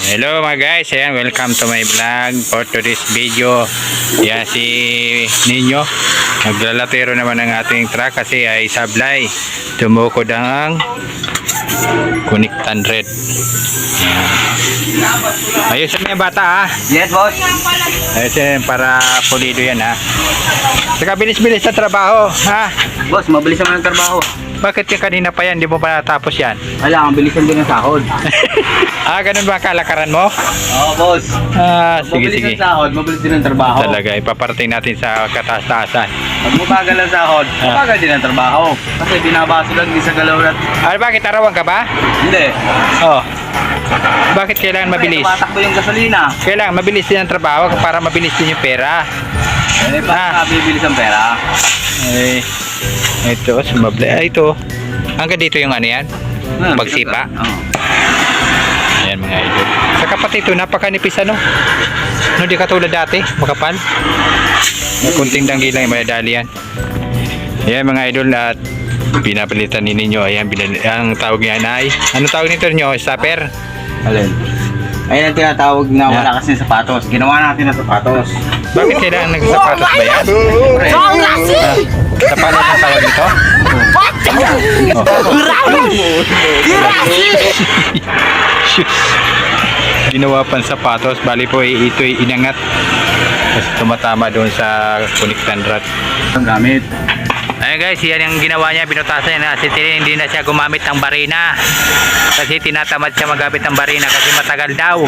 Hello mga guys, ayan, welcome to my vlog for today's video. Yan si Ninyo. Naglalatero naman ng ating truck kasi ay sablay. Tumukod ang Kuniktan Red. Yan. Ayos sa mga bata ha. Yes, boss. Ayos yan, para pulido yan ha. Saka bilis-bilis sa trabaho ha. Boss, mabilis naman ang trabaho. Bakit ka kanina pa yan, di mo pa natapos yan? Wala, ang bilisan din ang sahod. ah, ganun ba ang kalakaran mo? Oo, boss. Ah, sige mabilis sige. ang sahod, mabilis din ang trabaho. Talaga, ipaparating natin sa kataas-taasan. Pag mabagal ang sahod, Ah. mabagal din ang trabaho. Kasi binabaso lang din sa galaw na... Ah, bakit arawan ka ba? Hindi. Oh. Bakit kailangan mabilis? Tumatakbo yung gasolina. Kailangan mabilis din ang trabaho para mabilis din yung pera. Eh, Ah. pa bibilis ang pera. Eh, ito, sumable. Ah, ito. Hanggang dito yung ano yan? Hmm, Magsipa? Oo. Ayan mga idol. Sa kapatid ito, napakanipis ano? No, di katulad dati, makapal. May kunting danggi lang, may dali yan. Ayan mga idol at pinapalitan ni ninyo. Ayan, binali, ang tawag niya ay, ano tawag nito nyo? Stopper? Alin? Ayun ang tinatawag na Yeah. wala kasi sapatos. Ginawa natin ng sapatos. Bakit kailangan nagsapatos ba yan? Siyempre. Ah, sapatos ang tawag nito? Shoes. Ginawa pang sapatos, bali po eh, ito ay inangat. Kasi tumatama doon sa kuniktan rod. Ang gamit. Ayun guys, yan yung ginawa niya, binutasan niya na acetylen, hindi na siya gumamit ng barina. Kasi tinatamad siya magamit ng barina kasi matagal daw.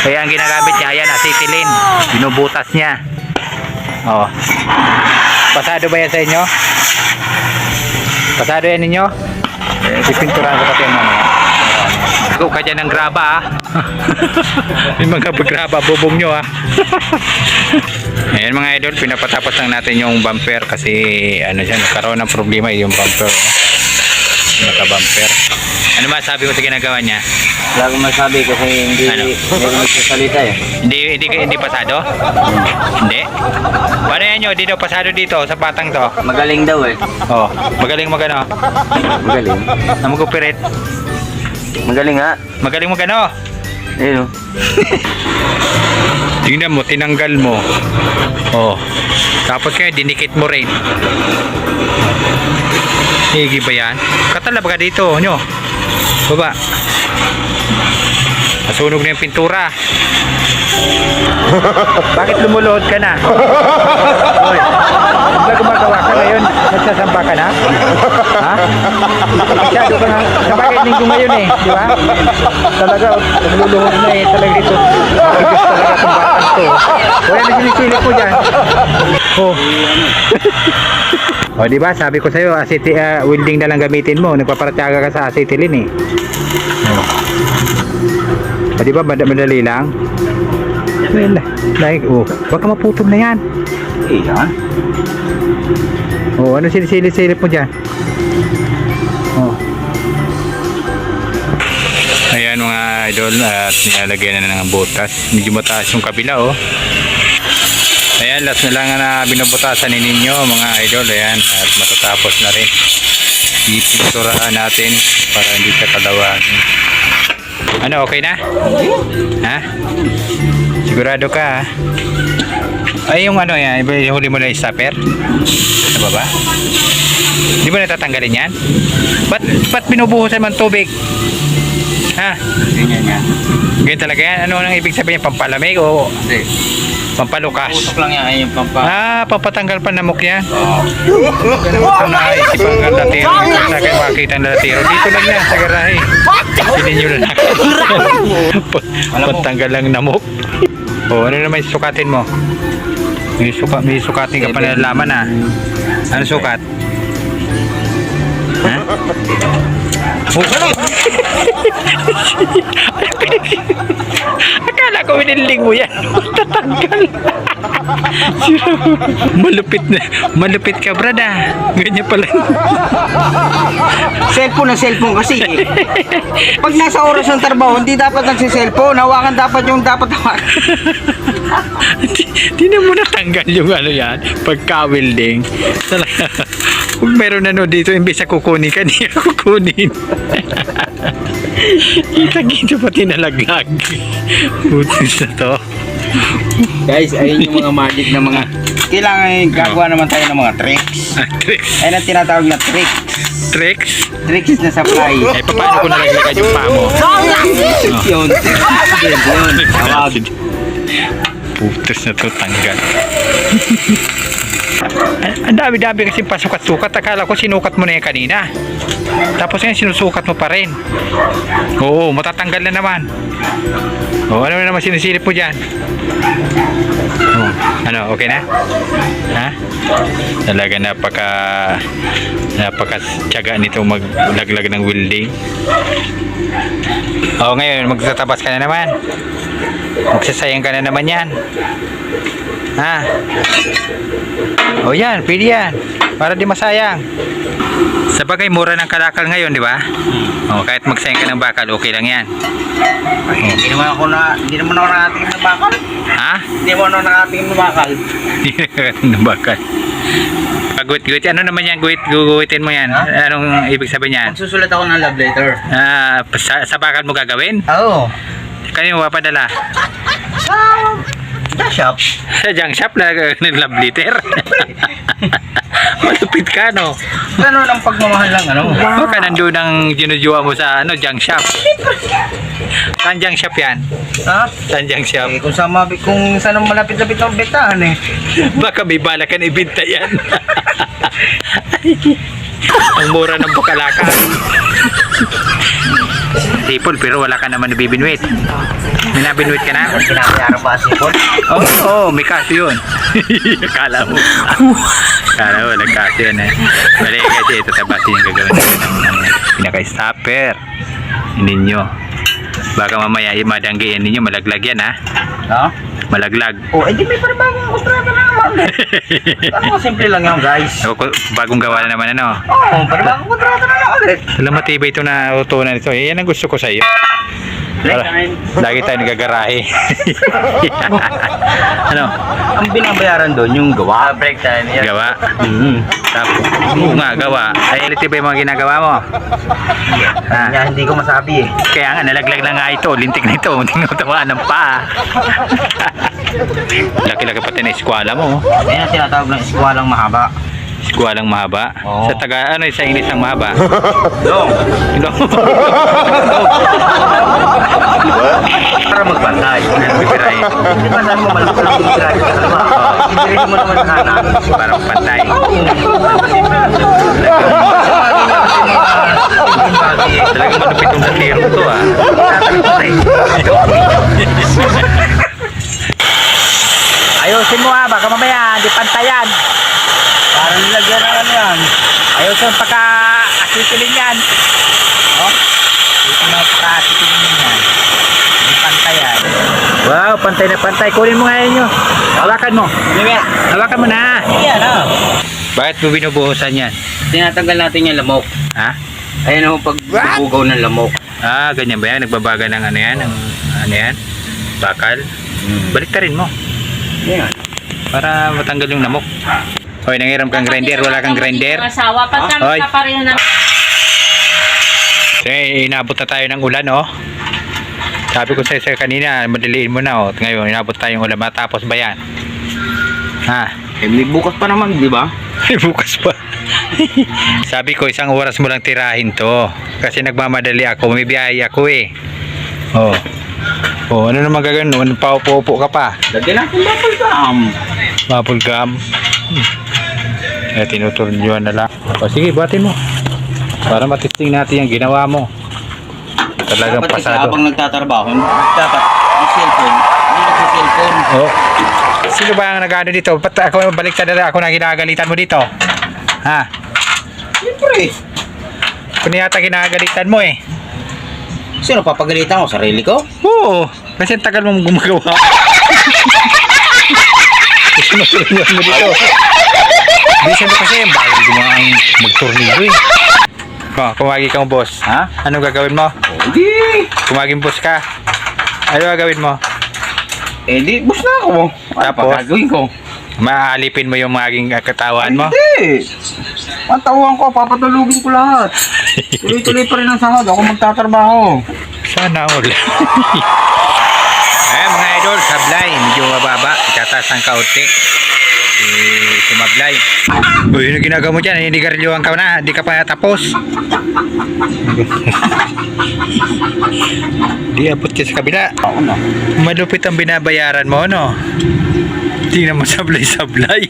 Kaya ang ginagamit niya, ayan, acetylen. Binubutas niya. Oh. Pasado ba yan sa inyo? Pasado yan ninyo? Eh, pipinturahan ko pati yung mga. Ikaw ka dyan ng graba ah. yung mga graba, bubong nyo ah. Ayan mga idol, pinapatapos lang natin yung bumper kasi ano siya, nagkaroon ng problema yung bumper. Oh. Naka-bumper. Ano ba sabi ko sa ginagawa niya? Wala akong masabi kasi hindi Ano? hindi ko magsasalita eh. Hindi hindi hindi pasado? Hindi. Paano yan nyo? Hindi daw pasado dito sa patang to. Magaling daw eh. Oh, magaling magano. Magaling. Na mag-operate. Magaling nga. Magaling magano. Ayun oh. Tingnan mo, tinanggal mo. Oh. Tapos kaya dinikit mo rin. Higi ba yan? Katala ba ka dito, nyo? Baba. Nasunog na yung pintura. Bakit lumuluhod ka na? Hoy, ano gumagawa ka ngayon? Nagsasamba ka na? Ha? Masyado ka na. Sabagay linggo ngayon eh, di ba? Talaga, nagluluhod na eh. Talaga ito. Mabigas talaga itong batang to. O yan, sinisilip ko dyan. Oh. o di ba sabi ko sa'yo, aceti, ah, welding na lang gamitin mo. Nagpaparatyaga ka sa acetylene eh. Oh. O di ba, mad- madali lang? Well, like, oh, baka maputol na yan. Ha? Oh, ano sinisilip-silip mo dyan? Oh. Ayan mga idol at nilalagyan na ng butas. Medyo mataas yung kabila oh. Ayan, last na lang na binubutasan ni ninyo mga idol. Ayan, at matatapos na rin. Ipinturahan natin para hindi siya kalawan. Ano, okay na? Ha? Sigurado ka ha? Ay, yung ano yan, huli mo na yung stopper? Sa baba? Di ba natatanggalin yan? Ba't, ba't binubuhusan man tubig? Ha? Ganyan yan. Ganyan talaga yan? Ano ang ibig sabihin? Pampalamig o Hindi. pampalukas? Usok lang yan yung pampa. Ah, pampatanggal pa namok yan. Oo. Ganun ito na isipan ng latiro. Sa kayo makita ng latiro. Dito lang yan sa garahe. Hindi nyo na nakakita. Pantanggal lang namok. O, ano naman sukatin mo? May, suka, may sukatin ka pa na laman ah. Ano sukat? Ha? Oh, ano? Akala ko winiling mo yan. Tatanggal. malupit na. Malupit ka, brad ah. Ganyan pala. Cellphone na cellphone kasi eh. Pag nasa oras ng trabaho, hindi dapat nagsi-cellphone. Hawakan dapat yung dapat hawakan. Di, di na mo natanggal yung ano yan. Pagka-welding. Kung meron ano dito, imbis na kukunin ka, niya kukunin. Kita-kita pati nalaglag. Butis na to. Guys, ayun yung mga magic na mga... Kailangan gagawa naman tayo ng mga tricks. Ah, tricks. Ayun ang tinatawag na tricks. Tricks? Tricks na supply. Eh, paano ko nalaglagan yung paa mo? Yun. Yun, yun. Tawag. Putis na to, tanggal. Ang- dami-dami kasi pasukat-sukat. Akala ko sinukat mo na yan kanina. Tapos yan, sinusukat mo pa rin. Oo, matatanggal na naman. Oo, ano na naman sinisilip mo dyan? Oo, ano, okay na? Ha? Talaga napaka napaka tiyaga nito maglaglag ng welding. Oo, ngayon magtatabas ka na naman. Magsasayang ka na naman yan. Ha? O yan, pili yan. Para di masayang. Sa bagay, mura ng kalakal ngayon, di ba? O, kahit magsayang ka ng bakal, okay lang yan. Hindi naman ako na... Hindi naman ako nakatingin ng bakal. Ha? Hindi mo ako nakatingin ng bakal. ng bakal. Pag-guit-guit, ano naman yan? Guit, guguitin mo yan. Anong ibig sabihin yan? Magsusulat ako ng love letter. Ah, sa, sa bakal mo gagawin? Oo. Kanino mo papadala? Sa... Shop. Sa junk shop na ng love letter. Malupit ka, no? Ganun ang pagmamahal lang, ano? Baka nandun ang ginujuwa mo sa ano, junk shop. Saan junk shop yan? Ha? Saan junk shop? Eh, kung saan mabi, kung saan malapit-lapit ang betahan eh. Baka may bala ka na ibinta yan. ang mura ng bukalaka. Sipol, pero wala ka naman nabibinwit. May nabinwit ka na? Kinabayara ba si Paul? Oo, oh, oh, may kaso yun. Kala mo. Kala mo, nagkaso yan eh. Bali kasi ito tabasin yung gagawin ng, ng pinaka-stopper ninyo. Baka mamaya eh, madanggiin ninyo, malaglag yan ha. Ha? Malaglag. Oh, edi may panibagong kontrata. Ano ko, simple lang yan, guys. O, bagong gawa na naman ano. Oo, oh, panibagong kontrata na naman ulit. Alam matibay ito na utunan ito. Eh, yan ang gusto ko sa iyo. Para, lagi tayo nagagarahe. ano? Ang binabayaran doon, yung gawa. break time, Gawa? Mm-hmm. Tapos, oo nga, gawa. Ay, LTV yung mga ginagawa mo. Ha? Kanya hindi ko masabi eh. Kaya nga, nalaglag na nga ito. Lintik na ito. Hindi mo tawaan ng paa. Laki-laki pati na eskwala mo. Yan ang tinatawag ng eskwalang mahaba. Eskwalang mahaba. Oo. Sa taga, ano, sa English ang mahaba. Long. Ino. Para magbantay. Bibiray. Hindi ba sabi mo malaki lang bumibirahin ka? Ano ba? Bibirahin mo naman sa kanan. Parang pantay. Talagang malupit yung latero to ah. Ayusin mo ah, baka mamaya hindi pantayan. Parang nilagyan na ano yan. Ayusin pagka asitilin yan. Oh, dito na pagka asitilin yan. Hindi pantayan. Wow, pantay na pantay. Kunin mo nga yun. Hawakan mo. Mime. Hawakan mo na. Yan ah. Bakit mo binubuhusan yan? Tinatanggal natin yung lamok. Ha? Ayun ang pagbubugaw ng lamok. Ah, ganyan ba yan? Nagbabaga ng ano yan? Ng, ano yan? Bakal? Balik rin mo. Yan. Para matanggal yung lamok. Hoy, nangiram kang grinder. Wala kang grinder. Asawa, pagka Hoy. magkapareho na eh, inabot na tayo ng ulan, oh. Sabi ko sa'yo sa'yo kanina, madaliin mo na, oh. At Ngayon, inabot tayong ulan. Matapos ba yan? Ha? Eh, may bukas pa naman, di ba? Bukas pa. Sabi ko, isang oras mo lang tirahin to. Kasi nagmamadali ako. May biyahe ako eh. Oh. Oh, ano naman gagawin? Ano, paupo-upo ka pa? Lagyan natin bubble gum. Bubble gum. Hmm. Eh, tinuturnyuan na lang. O sige, buhatin mo. Para matesting natin yung ginawa mo. Talagang Dapat pasado. habang nagtatrabaho, dapat yung cellphone, hindi na sa cellphone. Oh. Sino ba ang nagano dito? Ba't ako baliktad na ako na ginagalitan mo dito? Ha? Siyempre. Kung yata ginagalitan mo eh. Sino papagalitan ko? Sarili ko? Oo. Kasi tagal mong gumagawa. Sinusunod mo dito. Bisa mo kasi, bago gumawa ang magtornilyo eh. Oh, kumagi kang boss. Ha? Anong gagawin mo? Hindi. Kumaging boss ka. Ano gagawin mo? Eh di, bus na ako. Ano Tapos? pa gagawin ko? Maaalipin mo yung maging katawan mo? Hindi. Ang tawang ko, papatulugin ko lahat. Tuloy-tuloy pa rin ang sahod. Ako magtatrabaho. Sana all. eh mga idol, sablay, medyo mababa, tataas ng kaunti. Eh, sumablay. Uy, ano ginagawa mo dyan? Hindi ka ka na, hindi ka pa tapos. Di abot ka sa kabila. Malupit ang binabayaran mo, no? Tingnan mo sablay-sablay.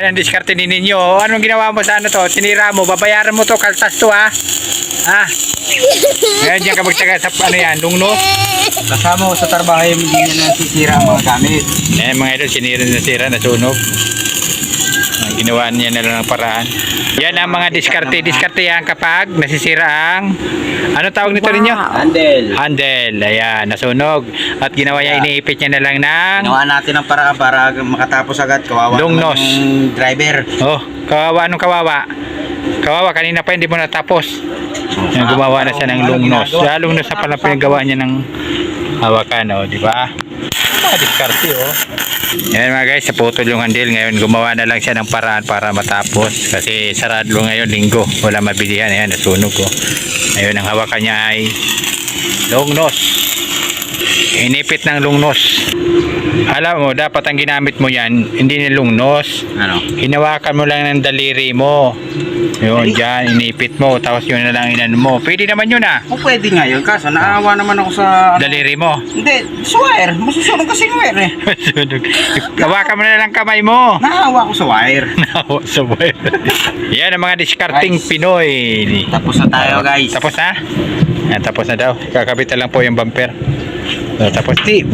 Yan ang diskarte ni ninyo. Anong ginawa mo sa ano to? Tinira mo. Babayaran mo to. Kaltas to ha. Ha? Ngayon dyan ka magtaga sa ano yan. Lungnos. Kasama ko sa trabaho yung hindi na nasisira ang mga gamit. Eh mga idol. Sinira na sira. Nasunog. Ang ginawa niya na lang ng paraan. Yan ang mga diskarte. Diskarte yan kapag nasisira ang ano tawag nito ninyo? Handle. Handle. Ayan. Nasunog. At ginawa niya. Iniipit niya na lang ng Ginawa natin ang paraan para makatapos agad. Kawawa Lungnos. yung driver. Oh, kawawa. Anong kawawa? Kawawa, kanina pa hindi mo natapos. Yan, gumawa na siya ng lungnos. Sa lungnos na pala pinagawa niya ng hawakan, oh, di ba? Mga diskarte, oh. Yan mga guys, sa putol yung handle ngayon. Gumawa na lang siya ng paraan para matapos. Kasi sarado ngayon, linggo. Wala mabilihan. Ayan, nasunog, oh. Ngayon, ang hawakan niya ay lungnos. Inipit ng lungnos. Alam mo, dapat ang ginamit mo yan, hindi ni lungnos. Ano? Hinawakan mo lang ng daliri mo. Yun, dyan, inipit mo. Tapos yun na lang inan mo. Pwede naman yun ah. O pwede nga yun. Kaso naawa naman ako sa... Daliri mo. Hindi, sa wire. Masusunod kasi yung wire eh. Hawakan mo na lang kamay mo. Naawa ako sa wire. Nawa sa buhay. Yan ang mga discarding Guys. Pinoy. Tapos na tayo guys. Tapos na? Yan, tapos na daw. Kakabit na lang po yung bumper. So, tapos di.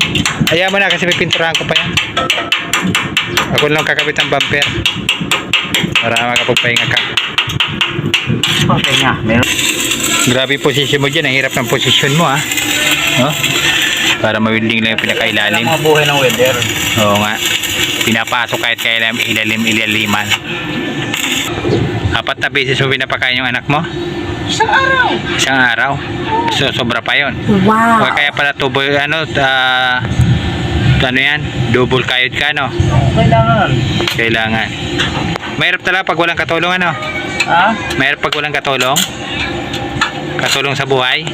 Ayaw mo na kasi may pinturahan ko pa yan. Ako lang kakabit ang bumper. Para makapagpahinga ka. Okay nga. Meron. Grabe posisyon mo dyan. Ang hirap ng posisyon mo ha. Oh? Para mawilding lang yung pinakailalim. mga buhay ng welder. Oo nga. Pinapasok kahit kailan ilalim ilaliman. Apat na beses mo pinapakain yung anak mo? Isang araw. Isang araw. So, sobra pa yon. Wow. O kaya pala tubo, ano, ah, ano yan? Double kayod ka, no? Kailangan. Kailangan. Mahirap talaga pag walang katulong, ano? Ha? Mahirap pag walang katulong? Katulong sa buhay?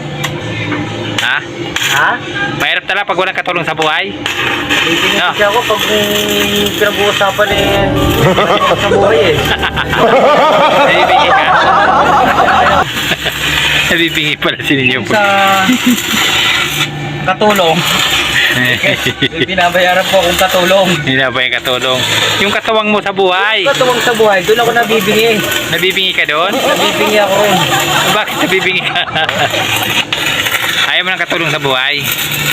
Ha? Ha? Mahirap talaga pag walang katulong sa buhay? No. Hindi ako pag pinag-uusapan eh. sa buhay eh. Nabibingi ka? Nabibingi pala si ninyo po. Sa katulong. Binabayaran po akong katulong. Yung katulong? Yung katuwang mo sa buhay. Katulong sa buhay, doon ako nabibingi. Nabibingi ka doon? Nabibingi ako rin. Bakit nabibingi ka? Ayaw mo ng katulong sa buhay.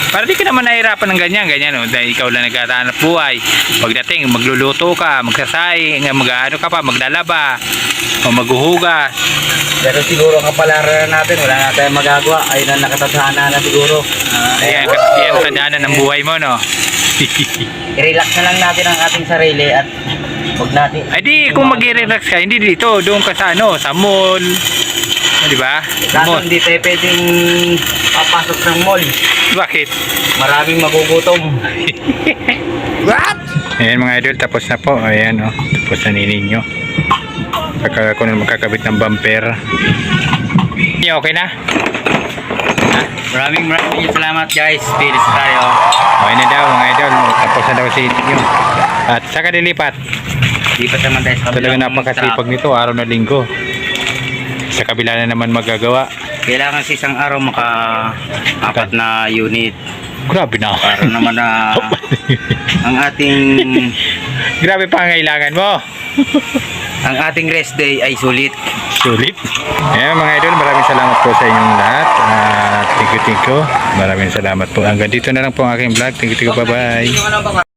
Para di ka naman nahihirapan ng ganyan, ganyan, no? dahil ikaw lang nagtatanap buhay. Pagdating, magluluto ka, magsasaing, mag-ano ka pa, maglalaba, o maghuhugas. Pero siguro ang kapalaran natin, wala na tayong magagawa. Ayun ang nakatadhana na siguro. Uh, Ayan, kasi yan ang tandaanan ng buhay mo, no? I-relax na lang natin ang ating sarili at huwag natin. Ay di, kung mag-relax ka, hindi dito, doon ka sa ano, sa mall. Di ba? Kaso hindi tayo pwedeng papasok ng mall. Bakit? Maraming magugutom. Ayan mga idol, tapos na po. Ayan, oh. Tapos na nininyo. Saka ako na magkakabit ng bumper. Yeah, okay na? Maraming maraming salamat guys. Bilis tayo. Okay na daw mga idol. Tapos na daw si ninyo. At saka dilipat. Lipat naman tayo sa Talaga napakasipag nito, araw na linggo. Sa kabila na naman magagawa. Kailangan sa isang araw maka apat na unit Grabe na. para naman na ang ating Grabe pa ang kailangan mo. ang ating rest day ay sulit. Sulit. Ayan mga idol, maraming salamat po sa inyong lahat. At thank you, thank you. Maraming salamat po. Hanggang dito na lang po ang aking vlog. Thank you, thank you. Bye-bye.